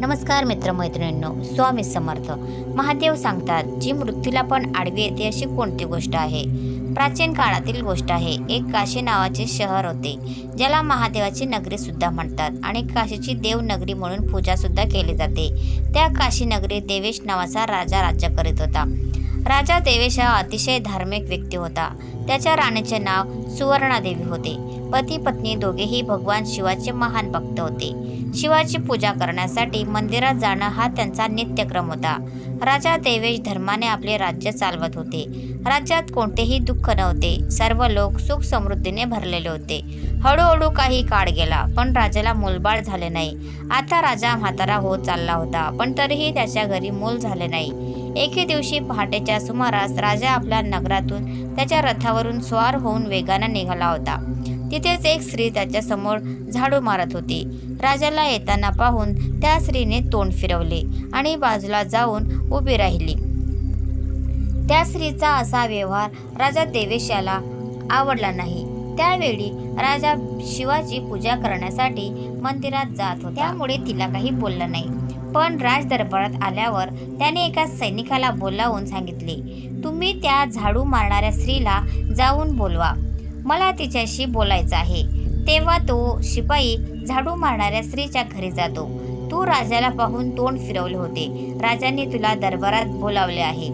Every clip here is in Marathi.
नमस्कार मित्रमैत्रिणींनो स्वामी समर्थ. महादेव सांगतात जी मृत्यूला पण आडवी येते अशी कोणती गोष्ट आहे? प्राचीन काळातील गोष्ट आहे एक काशी नावाचे शहर होते ज्याला महादेवाची नगरी सुद्धा म्हणतात आणि काशीची देवनगरी म्हणून पूजा सुद्धा केली जाते. त्या काशीनगरीत देवेश नावाचा राजा राज्य करीत होता. राजा देवेश हा अतिशय धार्मिक व्यक्ती होता. त्याच्या राणीचे नाव सुवर्णादेवी होते. पती पत्नी दोघेही भगवान शिवाचे महान भक्त होते. शिवाची पूजा करण्यासाठी मंदिरात जाणं हा त्यांचा नित्यक्रम होता. राजा देवेश धर्माने आपले राज्य चालवत होते. राज्यात कोणतेही दुःख नव्हते. सर्व लोक सुख समृद्धीने भरलेले होते. हळूहळू काही काळ गेला पण राजाला मूलबाळ झाले नाही. आता राजा म्हातारा होत चालला होता पण तरीही त्याच्या घरी मूल झाले नाही. एके दिवशी पहाटेच्या सुमारास राजा आपल्या नगरातून त्याच्या रथावरून स्वार होऊन वेगानं निघाला होता. तिथेच एक स्त्री त्याच्यासमोर झाडू मारत होती. राजाला येताना पाहून त्या स्त्रीने तोंड फिरवले आणि बाजूला जाऊन उभी राहिली. त्या स्त्रीचा असा व्यवहार राजा देवेश याला आवडला नाही. त्यावेळी राजा शिवाची पूजा करण्यासाठी मंदिरात जात होता. त्यामुळे तिला काही बोललं नाही. पण राज दरबारात आल्यावर त्याने एका सैनिकाला बोलावून सांगितले तुम्ही त्या झाडू मारणाऱ्या स्त्रीला जाऊन बोलवा. मला तिच्याशी बोलायचं आहे. तेव्हा तो शिपाई झाडू मारणाऱ्या स्त्रीच्या घरी जातो. तू राजाला पाहून तोंड फिरवले होते. राजाने तुला दरबारात बोलावले आहे.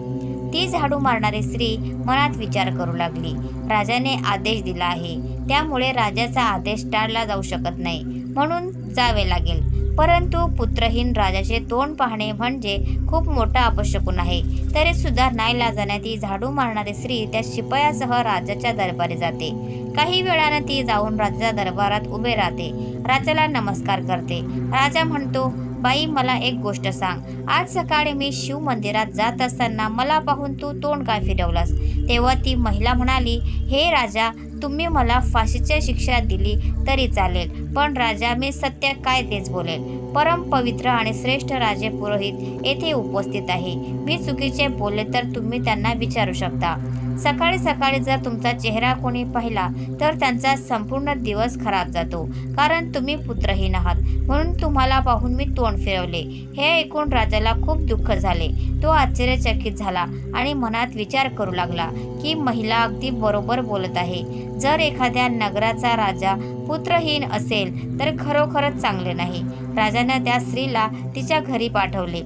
ती झाडू मारणारी स्त्री मनात विचार करू लागली. राजाने आदेश दिला आहे. त्यामुळे राजाचा आदेश टाळला जाऊ शकत नाही. म्हणून जावे लागेल. परंतु पुत्रहीन राजाचे तोंड पाहणे म्हणजे खूप मोठा आवश्यकून आहे. तरी सुद्धा नाईलाजाने ती झाडू मारणारी स्त्री त्या शिपायासह राजाच्या दरबारी जाते. काही वेळानं ती जाऊन राजाच्या दरबारात उभे राहते. राजाला नमस्कार करते. राजा म्हणतो बाई मला एक गोष्ट सांग. आज सकाळी मी शिव मंदिरात जात असताना मला पाहून तू तोंड काय फिरवलास? तेव्हा ती महिला म्हणाली हे राजा तुम्ही मला फाशीची शिक्षा दिली तरी चालेल पण राजा मी सत्य काय तेच बोलेल? परम पवित्र आणि श्रेष्ठ राजे पुरोहित येथे उपस्थित आहे. मी चुकीचे बोलले तर तुम्ही त्यांना विचारू शकता. सकाळी सकाळी जर तुमचा चेहरा कोणी पाहिला तर त्यांचा संपूर्ण दिवस खराब जातो कारण तुम्ही पुत्रहीन आहात. म्हणून तुम्हाला पाहून मी तोंड फिरवले. हे ऐकून राजाला खूप दुःख झाले. तो आश्चर्यचकित झाला आणि मनात विचार करू लागला की महिला अगदी बरोबर बोलत आहे. जर एखाद्या नगराचा राजा पुत्रहीन असेल तर खरोखरच चांगले नाही. राजानं त्या स्त्रीला तिच्या घरी पाठवले.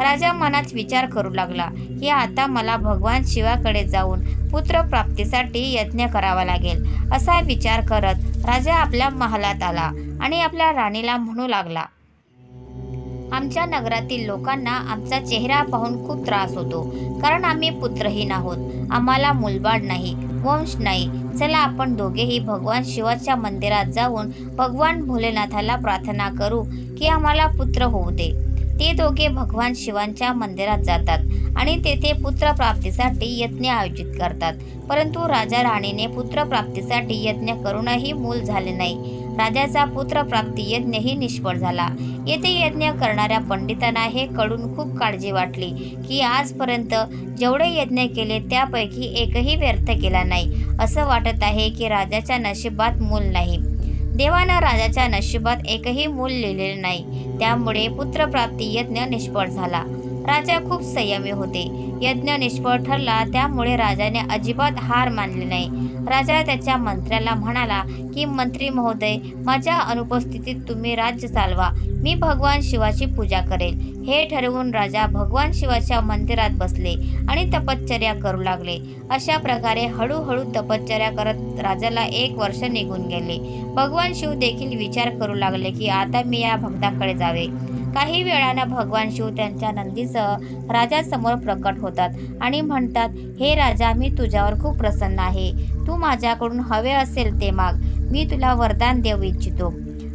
राजा मनात विचार करू लागला की आता मला भगवान शिवाकडे जाऊन पुत्र प्राप्तीसाठी यज्ञ करावा लागेल असा विचार करत राजा आपल्या महालात आला आणि आपल्या राणीला म्हणू लागला आमच्या नगरातील लोकांना आमचा चेहरा पाहून खूप त्रास होतो कारण आम्ही पुत्रहीन आहोत. आम्हाला मुलबाड नाही वंश नाही. चला आपण दोघेही भगवान शिवाच्या मंदिरात जाऊन भगवान भोलेनाथाला प्रार्थना करू की आम्हाला पुत्र होऊ दे. ते दोघे भगवान शिवांच्या मंदिरात जातात आणि तेथे पुत्रप्राप्तीसाठी यज्ञ आयोजित करतात. परंतु राजा राणीने पुत्रप्राप्तीसाठी यज्ञ करूनही मूल झाले नाही. राजाचा पुत्रप्राप्ती यज्ञही निष्फळ झाला. येथे यज्ञ करणाऱ्या पंडितांना हे कळून खूप काळजी वाटली की आजपर्यंत जेवढे यज्ञ केले त्यापैकी एकही व्यर्थ केला नाही. असं वाटत आहे की राजाच्या नशिबात मूल नाही. देवानं राजाच्या नशिबात एकही मूल लिहिलेले नाही. त्यामुळे पुत्रप्राप्ती यज्ञ निष्फळ झाला. राजा खूप संयमी होते. यज्ञ निष्फळ ठरला त्यामुळे राजाने अजिबात हार मानली नाही. राजा त्याच्या मंत्र्याला म्हणाला की मंत्री महोदय माझ्या अनुपस्थितीत तुम्ही राज्य चालवा. मी भगवान शिवाची पूजा करेल. हे ठरवून राजा भगवान शिवाच्या मंदिरात बसले आणि तपश्चर्या करू लागले. अशा प्रकारे हळूहळू तपश्चर्या करत राजाला एक वर्ष निघून गेले. भगवान शिव देखील विचार करू लागले की आता मी या भक्ताकडे जावे. काही वेळानं भगवान शिव त्यांच्या नंदीसह राजासमोर प्रकट होतात आणि म्हणतात हे राजा मी तुझ्यावर खूप प्रसन्न आहे. तू माझ्याकडून हवे असेल ते माग. मी तुला वरदान देऊ इच्छितो.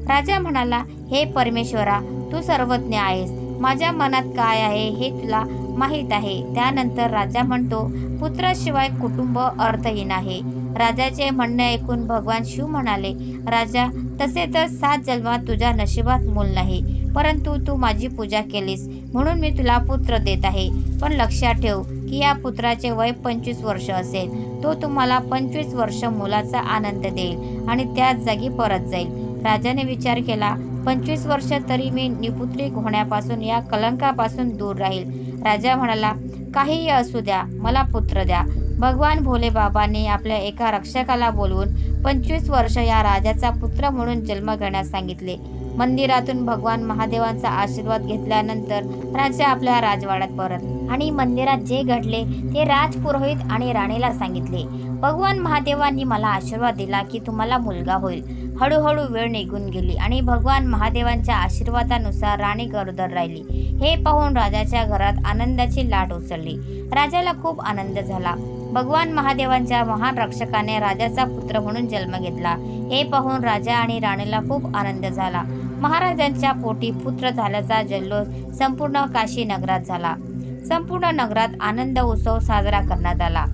राजा म्हणाला हे परमेश्वरा तू सर्वज्ञ आहेस. माझ्या मनात काय आहे हे तुला माहीत आहे. त्यानंतर राजा म्हणतो पुत्राशिवाय कुटुंब अर्थहीन आहे. राजाचे म्हणणे ऐकून भगवान शिव म्हणाले राजा तसे तर सात जन्मात तुझ्या नशिबात मूल नाही परंतु तू माझी पूजा केलीस म्हणून मी तुला पुत्र देत आहे. पण लक्षात ठेव की या पुत्राचे वय पंचवीस वर्ष असेल. तो तुम्हाला पंचवीस वर्ष मुलाचा आनंद देईल आणि त्याच जागी परत जाईल. राजाने विचार केला पंचवीस वर्ष तरी मी निपुत्रिक होण्यापासून या कलंकापासून दूर राहील. राजा म्हणाला काहीही असू द्या मला पुत्र द्या. भगवान भोले बाबांनी आपल्या एका रक्षकाला बोलवून पंचवीस वर्ष या राजाचा पुत्र म्हणून जन्म घेण्यास सांगितले. मंदिरातून भगवान महादेवांचा आशीर्वाद घेतल्यानंतर राजा आपल्या राजवाड्यात परत आणि मंदिरात जे घडले ते राजपुरोहित आणि राणीला सांगितले. भगवान महादेवांनी मला आशीर्वाद दिला की तुम्हाला मुलगा होईल. हळूहळू वेळ निघून गेली आणि भगवान महादेवांच्या आशीर्वादानुसार राणी गरोदर राहिली. हे पाहून राजाच्या घरात आनंदाची लाट उसळली. राजाला खूप आनंद झाला. भगवान महादेवांच्या महान रक्षकाने राजाचा पुत्र म्हणून जन्म घेतला. हे पाहून राजा आणि राणीला खूप आनंद झाला. महाराजांच्या पोटी पुत्र झाल्याचा जल्लोष संपूर्ण काशी नगरात झाला. संपूर्ण नगरात आनंद उत्सव साजरा करण्यात आला.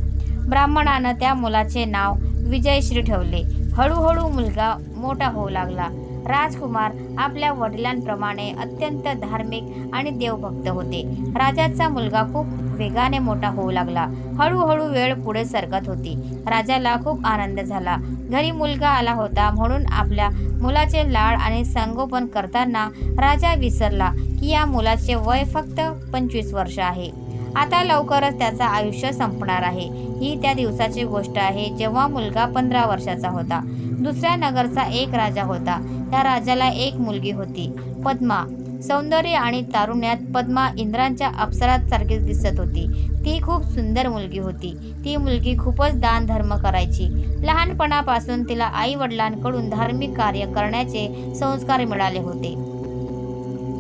ब्राह्मणानं त्या मुलाचे नाव विजयश्री ठेवले. हळूहळू मुलगा मोठा होऊ लागला. राजकुमार आपल्या वडिलांप्रमाणे अत्यंत धार्मिक आणि देवभक्त होते. राजाचा मुलगा खूप वेगाने मोठा होऊ लागला. हळूहळू वेळ पुढे सरकत होती. राजाला खूप आनंद झाला. घरी मुलगा आला होता म्हणून आपल्या मुलाचे लाड आणि संगोपन करताना राजा विसरला की या मुलाचे वय फक्त पंचवीस वर्ष आहे. आता लवकरच त्याचं आयुष्य संपणार आहे. ही त्या दिवसाची गोष्ट आहे जेव्हा मुलगा पंधरा वर्षाचा होता. दुसऱ्या नगरचा एक राजा होता. त्या राजाला एक मुलगी होती पद्मा. सौंदर्य आणि तारुण्यात पद्मा इंद्रांच्या अप्सरांसारखीच दिसत होती. ती खूप सुंदर मुलगी होती. ती मुलगी खूपच दान धर्म करायची. लहानपणापासून तिला आई वडिलांकडून धार्मिक कार्य करण्याचे संस्कार मिळाले होते.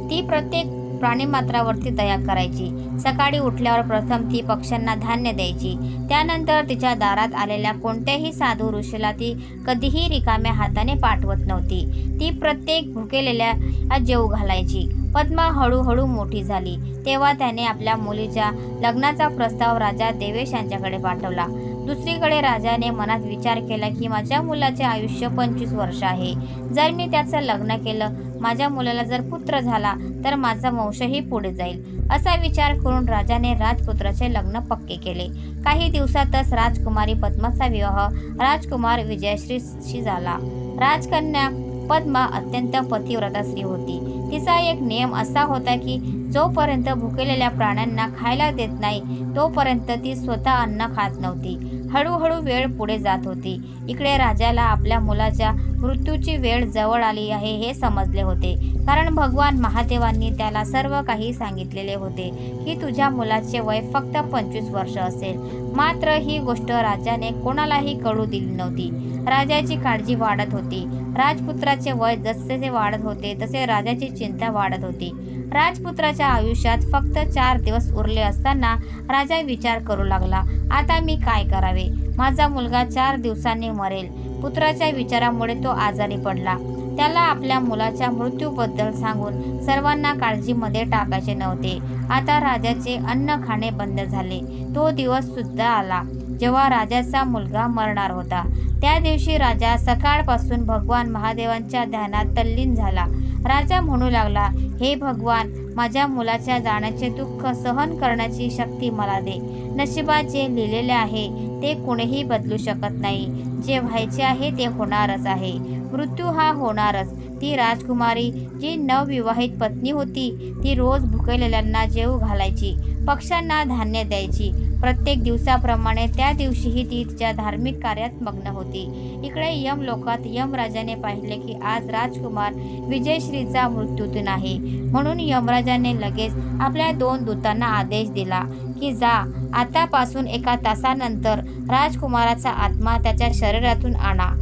ती प्रत्येक प्राणीमात्रावरती दया करायची. सकाळी उठल्यावर प्रथम ती पक्ष्यांना धान्य द्यायची. त्यानंतर तिच्या दारात आलेल्या कोणत्याही साधू ऋषीला ती कधीही रिकाम्या हाताने पाठवत नव्हती. ती प्रत्येक भुकेलेल्या जेव घालायची. पद्मा हळूहळू मोठी झाली. तेव्हा त्याने आपल्या मुलीच्या लग्नाचा प्रस्ताव राजा देवेश यांच्याकडे पाठवला. दुसरीकडे राजाने मनात विचार केला की माझ्या मुलाचे आयुष्य पंचवीस वर्ष आहे. जर मी त्याचं लग्न केलं माझ्या मुलाला जर पुत्र झाला तर माझा वंशही पुढे जाईल असा विचार करून राजाने राजपुत्राचे लग्न पक्के केले. काही दिवसातच राजकुमारी पद्माचा विवाह राजकुमार विजयश्रीशी झाला. राजकन्या पद्मा अत्यंत पतिव्रता स्त्री होती. तिचा एक नियम असा होता की जोपर्यंत भुकेलेल्या प्राण्यांना खायला देत नाही तोपर्यंत ती स्वतः अन्न खात नव्हती. हळूहळू वेळ पुढे जात होती. इकडे राजाला आपल्या मुलाच्या मृत्यूची वेळ जवळ आली आहे हे समजले होते. कारण भगवान महादेवांनी त्याला सर्व काही सांगितलेले होते. की तुझ्या मुलाचे वय फक्त पंचवीस वर्ष असेल. मात्र ही गोष्ट राजाने कोणालाही कळू दिली नव्हती. राजाची काळजी वाढत होती. राजपुत्राचे वय जसे वाढत होते तसे राजाची चिंता वाढत होती. राजपुत्राच्या आयुष्यात फक्त चार दिवस उरले असताना राजा विचार करू लागला आता मी काय करावे? माझा मुलगा चार दिवसांनी मरेल. पुत्राच्या विचारामुळे तो आजारी पडला. त्याला आपल्या मुलाच्या मृत्यूबद्दल सांगून सर्वांना काळजीमध्ये टाकायचे नव्हते. आता राजाचे अन्न खाणे बंद झाले. तो दिवस सुद्धा आला. जेव्हा राजाचा मुलगा मरणार होता. त्या दिवशी राजा सकाळपासून भगवान महादेवांच्या ध्यानात तल्लीन झाला. राजा म्हणू लागला हे भगवान माझ्या मुलाच्या जाण्याचे दुःख सहन करण्याची शक्ती मला दे. नशिबात जे लिहिलेले आहे ते कोणीही बदलू शकत नाही. जे व्हायचे आहे ते होणारच आहे. मृत्यू हा होणारच. ती राजकुमारी जी नवविवाहित पत्नी होती ती रोज भुकेलेल्यांना जेव घालायची पक्ष्यांना धान्य द्यायची. प्रत्येक दिवसाप्रमाणे त्या दिवशीही ती तिच्या धार्मिक कार्यात मग्न होती. इकडे यम लोकात यमराजाने पाहिले की आज राजकुमार विजयश्रीचा मृत्यूतून आहे. म्हणून यमराजाने लगेच आपल्या दोन दूतांना आदेश दिला की जा आतापासून एका तासानंतर राजकुमाराचा आत्मा त्याच्या शरीरातून आणा.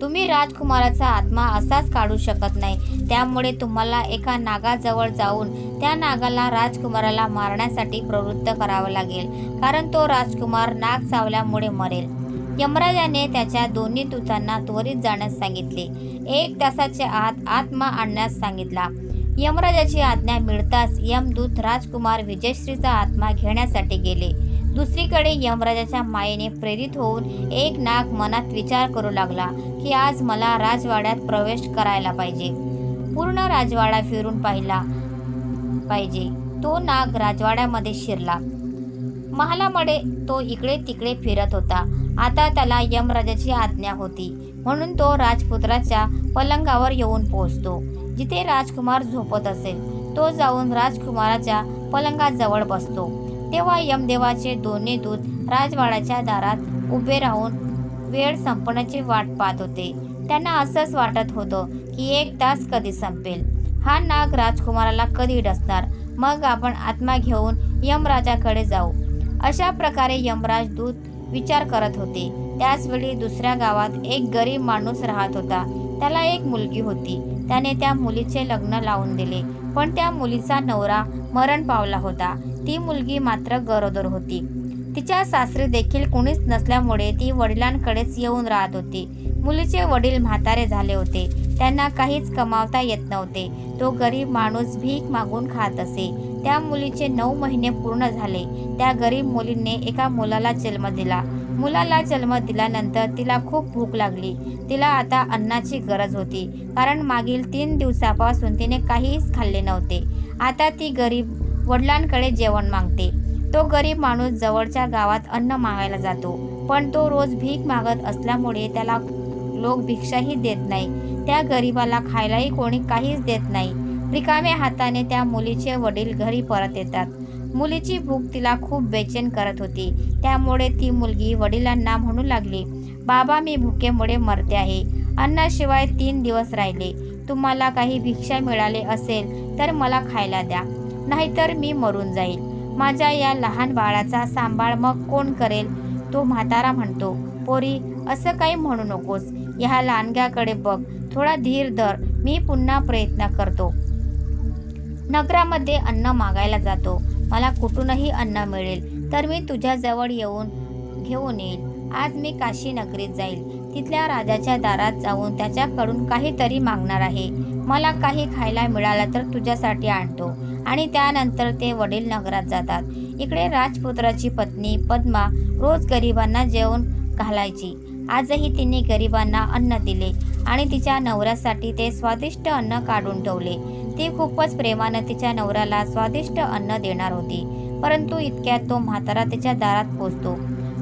तुम्ही राजकुमाराचा आत्मा असाच काढू शकत नाही. त्यामुळे तुम्हाला एका नागाजवळ जाऊन त्या नागाला राजकुमाराला मारण्यासाठी प्रवृत्त करावं लागेल. कारण तो राजकुमार नाग चावल्यामुळे मरेल. यमराजाने त्याच्या दोन्ही दूतांना त्वरित जाण्यास सांगितले. एक तासाच्या आत आत्मा आणण्यास सांगितला. यमराजाची आज्ञा मिळताच यमदूत राजकुमार विजयश्रीचा आत्मा घेण्यासाठी गेले. दुसरीकडे यमराजाच्या मायेने प्रेरित होऊन एक नाग मनात विचार करू लागला की आज मला राजवाड्यात प्रवेश करायला पाहिजे. पूर्ण राजवाडा फिरून पाहिला पाहिजे. तो नाग राजवाड्यामध्ये शिरला. महालामध्ये तो इकडे तिकडे फिरत होता. आता त्याला यमराजाची आज्ञा होती. म्हणून तो राजपुत्राच्या पलंगावर येऊन पोहोचतो. जिथे राजकुमार झोपत असेल तो जाऊन राजकुमाराच्या पलंगाजवळ बसतो. तेव्हा यमदेवाचे दोन्ही दूत राजवाड्याच्या दारात उभे राहून वेळ संपण्याची वाट पाहत होते. त्यांना असंच वाटत होतं की एक तास कधी संपेल. हा नाग राजकुमाराला कधी डसणार? मग आपण आत्मा घेऊन यमराजाकडे जाऊ. अशा प्रकारे यमराज दूत विचार करत होते. त्याचवेळी दुसऱ्या गावात एक गरीब माणूस राहत होता. त्याला एक मुलगी होती. त्याने त्या मुलीचे लग्न लावून दिले. पण त्या मुलीचा नवरा मरण पावला होता. ती मुलगी मात्र गरोदर होती. तिच्या सासरी देखील कुणीच नसल्यामुळे ती वडिलांकडेच येऊन राहत होती. मुलीचे वडील म्हातारे झाले होते. त्यांना काहीच कमावता येत नव्हते. तो गरीब माणूस भीक मागून खात असे. त्या मुलीचे नऊ महिने पूर्ण झाले. त्या गरीब मुलीने एका मुलाला जन्म दिला. मुलाला जन्म दिल्यानंतर तिला खूप भूक लागली. तिला आता अन्नाची गरज होती. कारण मागील तीन दिवसापासून तिने काहीच खाल्ले नव्हते. आता ती गरीब वडिलांकडे जेवण मागते. तो गरीब माणूस जवळच्या गावात अन्न मागायला जातो. पण तो रोज भीक मागत असल्यामुळे त्याला लोक भिक्षाही देत नाही. त्या गरीबाला खायलाही कोणी काहीच देत नाही. रिकाम्या हाताने त्या मुलीचे वडील घरी परत येतात. मुलीची भूक तिला खूप बेचैन करत होती. त्यामुळे ती मुलगी वडिलांना म्हणू लागली बाबा मी भुकेमुळे मरते आहे. अन्नाशिवाय तीन दिवस राहिले. तुम्हाला काही भिक्षा मिळाले असेल तर मला खायला द्या. नाहीतर मी मरून जाईल. माझ्या या लहान बाळाचा सांभाळ मग कोण करेल? तो म्हातारा म्हणतो पोरी असं काही म्हणू नकोस. ह्या लहानग्याकडे बघ. थोडा धीर धर. मी पुन्हा प्रयत्न करतो. नगरामध्ये अन्न मागायला जातो. मला कुठूनही अन्न मिळेल तर मी तुझ्याजवळ येऊन घेऊन येईल. आज मी काशी नगरीत जाईल. तिथल्या राजाच्या दारात जाऊन त्याच्याकडून काहीतरी मागणार आहे. मला काही खायला मिळालं तर तुझ्यासाठी आणतो. आणि त्यानंतर ते वडील नगरात जातात. इकडे राजपुत्राची पत्नी पद्मा रोज गरिबांना जेवण घालायची. आजही तिने गरिबांना अन्न दिले आणि तिच्या नवऱ्यासाठी ते स्वादिष्ट अन्न काढून ठेवले. ती खूपच प्रेमानं तिच्या नवऱ्याला स्वादिष्ट अन्न देणार होती परंतु इतक्यात तो म्हातारा तिच्या दारात पोचतो.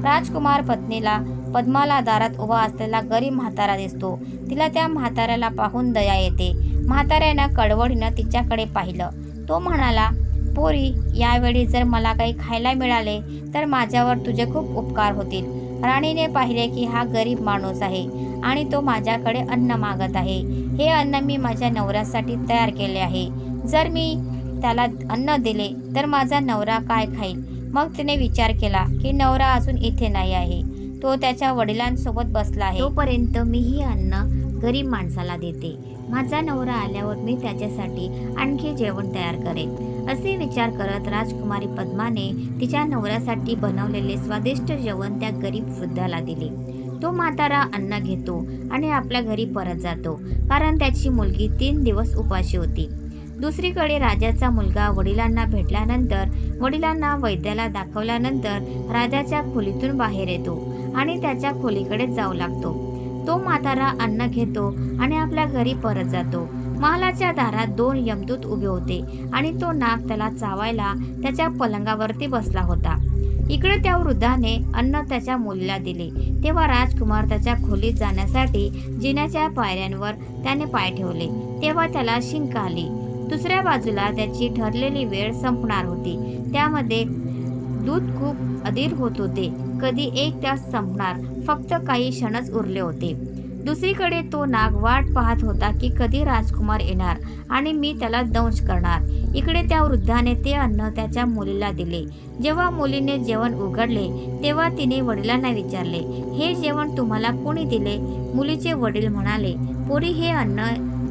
राजकुमार पत्नीला पद्माला दारात उभा असलेला गरीब म्हातारा दिसतो. तिला त्या म्हाताऱ्याला पाहून दया येते. म्हाताऱ्यानं कडवडीनं तिच्याकडे पाहिलं. तो म्हणाला पोरी यावेळी जर मला काही खायला मिळाले तर माझ्यावर तुझे खूप उपकार होतील. राणीने पाहिले की हा गरीब माणूस आहे आणि तो माझ्याकडे अन्न मागत आहे. हे अन्न मी माझ्या नवऱ्यासाठी तयार केले आहे. जर मी त्याला अन्न दिले तर माझा नवरा काय खाईल? मग तिने विचार केला की नवरा अजून इथे नाही आहे. तो त्याच्या वडिलांसोबत बसला आहे. तोपर्यंत मी ही अन्न गरीब माणसाला देते. माझा नवरा आल्यावर मी त्याच्यासाठी आणखी जेवण तयार करेन. असे विचार करत राजकुमारी पद्माने तिच्या नवऱ्यासाठी बनवलेले स्वादिष्ट जेवण त्या गरीब वृद्धाला दिले. तो म्हातारा अन्न घेतो आणि आपल्या घरी परत जातो कारण त्याची मुलगी तीन दिवस उपाशी होती. दुसरीकडे राजाचा मुलगा वडिलांना भेटल्यानंतर वडिलांना वैद्याला दाखवल्यानंतर राजाच्या खोलीतून बाहेर येतो आणि त्याच्या खोलीकडे जाऊ लागतो. तो म्हातारा अन्न घेतो आणि आपल्या घरी परत जातो. महालाच्या दारात दोन यमदूत उभे होते आणि तो नाग त्याला चावायला त्याच्या पलंगावरती बसला होता. इकडे त्या वृद्धाने अन्न त्याच्या मुलीला दिले. तेव्हा राजकुमार त्याच्या खोलीत जाण्यासाठी जिन्याच्या पायऱ्यांवर त्याने पाय ठेवले. तेव्हा त्याला शिंक आली. दुसऱ्या बाजूला त्याची ठरलेली वेळ संपणार होती. त्यामध्ये दूध खूप अधीर होत होते. कधी एक तास संपणार. फक्त काही क्षणच उरले होते. दुसरीकडे तो नाग वाट पाहत होता की कधी राजकुमार येणार आणि मी त्याला दंश करणार. इकडे त्या वृद्धाने ते अन्न त्याच्या मुलीला दिले. जेव्हा मुलीने जेवण उघडले तेव्हा तिने वडिलांना विचारले हे जेवण तुम्हाला कोणी दिले? मुलीचे वडील म्हणाले पोरी हे अन्न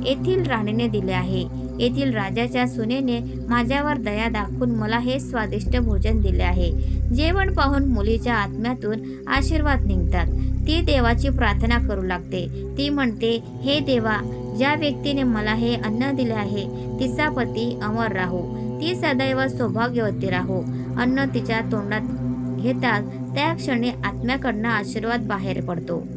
येथील राणीने दिले आहे. येथील राजाच्या सुनेने माझ्यावर दया दाखवून मला हे स्वादिष्ट भोजन दिले आहे. जेवण पाहून मुलीच्या आत्म्यातून आशीर्वाद निघतात. ती देवाची प्रार्थना करू लागते. ती म्हणते हे देवा ज्या व्यक्तीने मला हे अन्न दिले आहे तिचा पती अमर राहो. ती सदैव सौभाग्यवती राहो. अन्न तिच्या तोंडात घेताच त्या क्षणी आत्म्याकडनं आशीर्वाद बाहेर पडतो.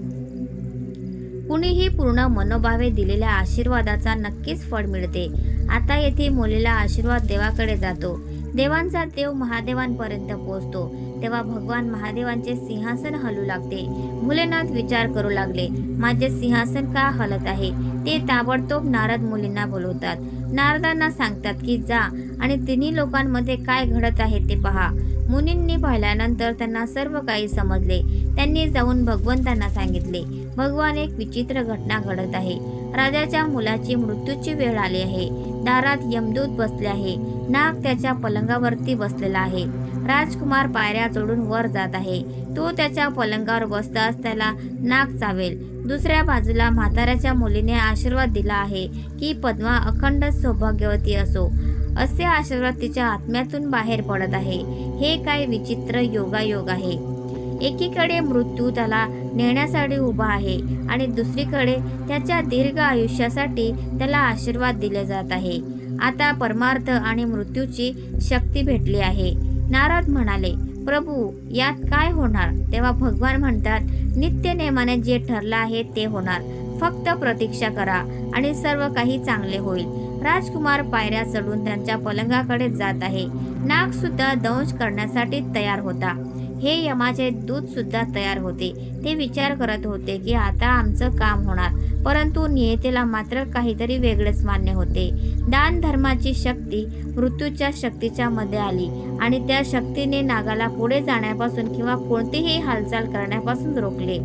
कुणीही पूर्ण मनोभावे दिलेल्या आशीर्वादाचा नक्कीच फळ मिळते. आता येथे मुलीला आशीर्वाद देवाकडे जातो. देवांचा देव महादेवांपर्यंत पोहोचतो. तेव्हा भगवान महादेवांचे सिंहासन हलू लागते. मुलेनाथ विचार करू लागले माझे सिंहासन का हलत आहे? ते ताबडतोब नारद मुलींना बोलवतात. नारदांना सांगतात की जा आणि तिन्ही लोकांमध्ये काय घडत आहे ते पहा. मुनींनी पाहिल्यानंतर त्यांना सर्व काही समजले. त्यांनी जाऊन भगवंतांना सांगितले भगवान एक विचित्र घटना घडत आहे. राजाच्या मुलाची मृत्यूची वेळ आली आहे. दारात यमदूत बसले आहे. नाग त्याच्या पलंगावरती बसलेला आहे. राजकुमार पायऱ्या चढून वर जात आहे. तो त्याच्या पलंगावर बसताच त्याला नाग चावेल. दुसऱ्या बाजूला म्हाताऱ्याच्या मुलीने आशीर्वाद दिला आहे की पद्मा अखंड सौभाग्यवती असो. असे आशीर्वाद तिच्या आत्म्यातून बाहेर पडत आहे. हे काय विचित्र योगायोग आहे. एकीकडे मृत्यू त्याला नेण्यासाठी उभा आहे आणि दुसरीकडे त्याच्या दीर्घ आयुष्यासाठी त्याला आशीर्वाद दिले जात आहे. आता परमार्थ आणि मृत्यूची शक्ती भेटली आहे. नारद म्हणाले प्रभू यात काय होणार? तेव्हा भगवान म्हणतात नित्य नेमाने जे ठरलं आहे ते होणार. फक्त प्रतीक्षा करा आणि सर्व काही चांगले होईल. राजकुमार पायऱ्या चढून त्यांच्या पलंगाकडे जात आहे. नाग सुद्धा दंश करण्यासाठी तयार होता. हे यमाचे दूत सुद्धा तयार होते. ते विचार करत होते की आता आमचं काम होणार. परंतु नियतेला मात्र काहीतरी वेगळेच मान्य होते. दान धर्माची शक्ती मृत्यूच्या शक्तीच्या मध्ये आली आणि त्या शक्तीने नागाला पुढे जाण्यापासून किंवा कोणतीही हालचाल करण्यापासून रोखले.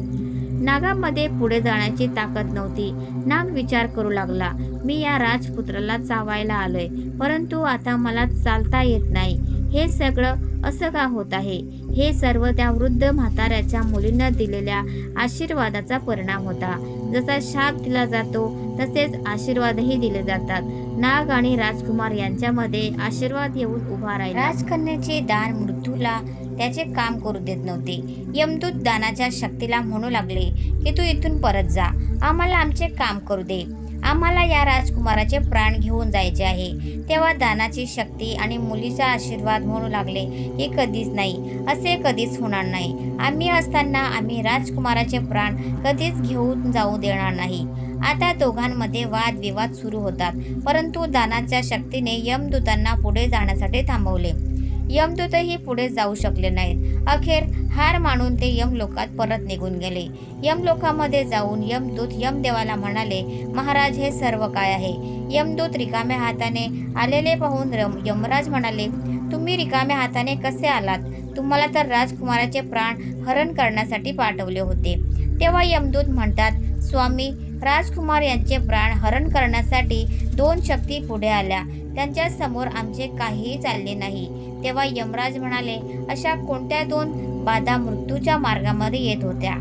नागामध्ये पुढे जाण्याची ताकद नव्हती. नाग विचार करू लागला मी या राजपुत्राला चावायला आलोय. परंतु आता मला चालता येत नाही. हे सगळं असं का होत आहे? हे सर्व त्या वृद्ध म्हाताऱ्याच्या मुलींना दिलेल्या आशीर्वादाचा परिणाम होता. जसा शाप दिला जातो तसेच आशीर्वादही दिले जातात. नाग आणि राजकुमार यांच्यामध्ये आशीर्वाद येऊन उभा राहिला. राजकन्याचे दान मृत्यूला त्याचे काम करू देत नव्हते. यमदूत दानाच्या शक्तीला म्हणू लागले की तू इथून परत जा. आम्हाला आमचे काम करू दे. आम्हाला या राजकुमाराचे प्राण घेऊन जायचे आहे. तेव्हा दानाची शक्ती आणि मुलीचा आशीर्वाद म्हणू लागले की कधीच नाही असे कधीच होणार नाही. आम्ही असताना आम्ही राजकुमाराचे प्राण कधीच घेऊन जाऊ देणार नाही. आता दोघांमध्ये वादविवाद सुरू होतात परंतु दानाच्या शक्तीने यमदूतांना पुढे जाण्यासाठी थांबवले. यमदूतही पुढे जाऊ शकले नाहीत. अखेर हार मानून ते यमलोकात परत निघून गेले. यमलोकामध्ये जाऊन यमदूत यमदेवाला म्हणाले महाराज हे सर्व काय आहे? यमदूत रिकाम्या हाताने आलेले पाहून रम यमराज म्हणाले तुम्ही रिकाम्या हाताने कसे आलात? तुम्हाला तर राजकुमाराचे प्राण हरण करण्यासाठी पाठवले होते. तेव्हा यमदूत म्हणतात स्वामी राजकुमार यांचे प्राण हरण करण्यासाठी दोन शक्ती पुढे आल्या. त्यांच्यासमोर आमचे काहीही चालले नाही. तेव्हा यमराज म्हणाले अशा कोणत्या दोन बाधा मृत्यूच्या मार्गामध्ये येत होत्या?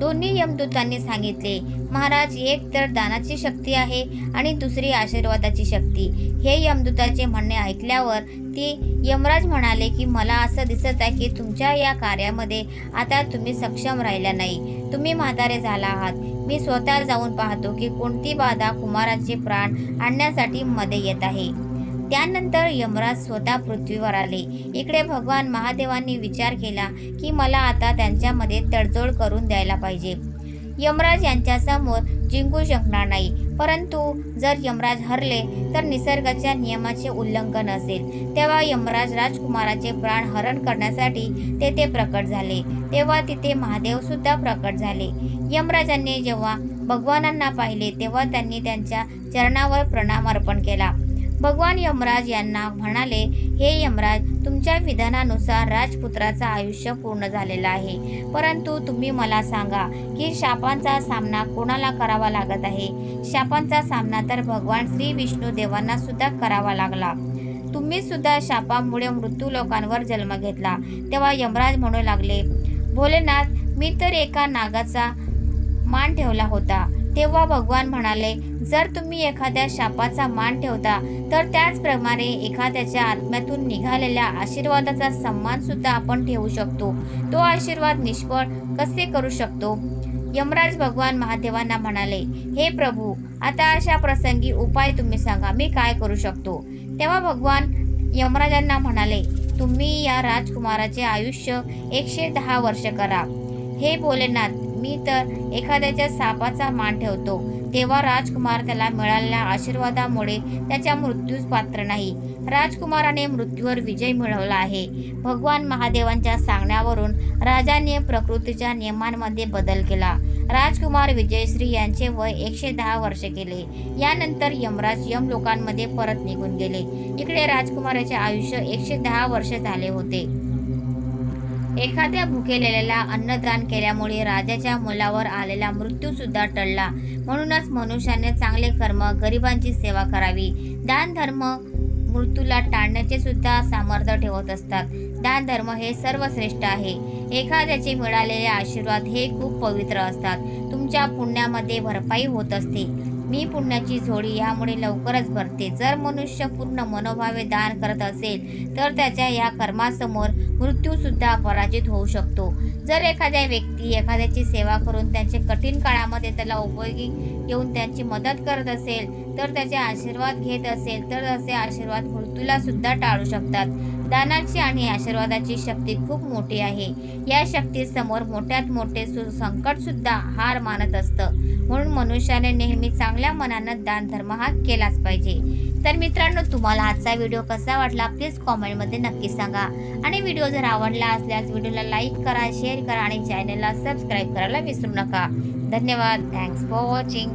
दोन्ही यमदूतांनी सांगितले महाराज एक तर दानाची शक्ती आहे आणि दुसरी आशीर्वादाची शक्ती. हे यमदूताचे म्हणणे ऐकल्यावर ती यमराज म्हणाले की मला असं दिसत आहे की तुमच्या या कार्यामध्ये आता तुम्ही सक्षम राहिल्या नाही. तुम्ही म्हातारे झाला आहात. मी स्वतः जाऊन पाहतो की कोणती बाधा कुमाराचे प्राण आणण्यासाठी मध्ये येत आहे. त्यानंतर यमराज स्वतः पृथ्वीवर आले. इकडे भगवान महादेवांनी विचार केला की मला आता त्यांच्यामध्ये तडजोड करून द्यायला पाहिजे. यमराज यांच्यासमोर जिंकू शकणार नाही. परंतु जर यमराज हरले तर निसर्गाच्या नियमाचे उल्लंघन असेल. तेव्हा यमराज राजकुमाराचे प्राण हरण करण्यासाठी तेथे प्रकट झाले. तेव्हा तिथे महादेव सुद्धा प्रकट झाले. यमराजांनी जेव्हा भगवानांना पाहिले तेव्हा त्यांनी त्यांच्या चरणावर प्रणाम अर्पण केला. भगवान यमराज यांना म्हणाले हे यमराज तुमच्या विधानानुसार राजपुत्राचा आयुष्य पूर्ण झालेलं आहे. परंतु तुम्ही मला सांगा की शापांचा सामना कोणाला करावा लागत आहे? शापांचा सामना तर भगवान श्री विष्णू देवांना सुद्धा करावा लागला. तुम्ही सुद्धा शापामुळे मृत्यू लोकांवर जन्म घेतला. तेव्हा यमराज म्हणू लागले भोलेनाथ मी तर एका नागाचा मान ठेवला होता. तेव्हा भगवान म्हणाले जर तुम्ही एखाद्या शापाचा मान ठेवता तर त्याचप्रमाणे एखाद्याच्या आत्म्यातून निघालेल्या आशीर्वादाचा सन्मान सुद्धा आपण ठेवू शकतो. तो आशीर्वाद निष्फळ कसे करू शकतो? यमराज भगवान महादेवांना म्हणाले हे प्रभू आता अशा प्रसंगी उपाय तुम्ही सांगा मी काय करू शकतो? तेव्हा भगवान यमराजांना म्हणाले तुम्ही या राजकुमाराचे आयुष्य एकशे दहा वर्ष करा. हे भोलेनाथ मी तर एखाद्याच्या सापाचा मान ठेवतो. तेव्हा राजकुमार त्याला मिळालेल्या आशीर्वादामुळे त्याच्या मृत्यूस पात्र नाही. राजकुमाराने मृत्यूवर विजय मिळवला आहे. भगवान महादेवांच्या सांगण्यावरून राजाने प्रकृतीच्या नियमांमध्ये बदल केला. राजकुमार विजयश्री यांचे वय एकशे दहा वर्ष केले यानंतर यमराज यम लोकांमध्ये परत निघून गेले. इकडे राजकुमाराचे आयुष्य एकशे दहा वर्ष झाले होते. एखाद्या भुकेलेल्याला अन्नदान केल्यामुळे राजाच्या मुलावर आलेला मृत्यू सुद्धा टळला. म्हणूनच मनुष्याने चांगले कर्म गरिबांची सेवा करावी. दान धर्म मृत्यूला टाळण्याचे सुद्धा सामर्थ्य ठेवत असतात. दान धर्म हे सर्वश्रेष्ठ आहे. एखाद्याचे मिळालेले आशीर्वाद हे खूप पवित्र असतात. तुमच्या पुण्यामध्ये भरपाई होत असते. मी पुण्याची झोडी यामुळे लवकरच भरते. जर मनुष्य पूर्ण मनोभावे दान करत असेल तर त्याच्या या कर्मासमोर मृत्यू सुद्धा पराजित होऊ शकतो. जर एखाद्या व्यक्ती एखाद्याची सेवा करून त्यांचे कठीण काळामध्ये त्याला उपयोगी येऊन त्यांची मदत करत असेल तर त्याचे आशीर्वाद घेत असेल तर असे आशीर्वाद मृत्यूला सुद्धा टाळू शकतात. दानाची आणि आशीर्वादाची शक्ती खूप मोठी आहे. या शक्तीसमोर मोठ्यात मोठे सु संकट सुद्धा हार मानत असतं. म्हणून मनुष्याने नेहमी चांगल्या मनानं दान धर्म हा केलाच पाहिजे. तर मित्रांनो तुम्हाला आजचा व्हिडिओ कसा वाटला प्लीज कॉमेंटमध्ये नक्की सांगा. आणि व्हिडिओ जर आवडला असल्यास व्हिडिओला लाईक करा शेअर करा आणि चॅनलला सबस्क्राईब करायला विसरू नका. धन्यवाद. Thanks for watching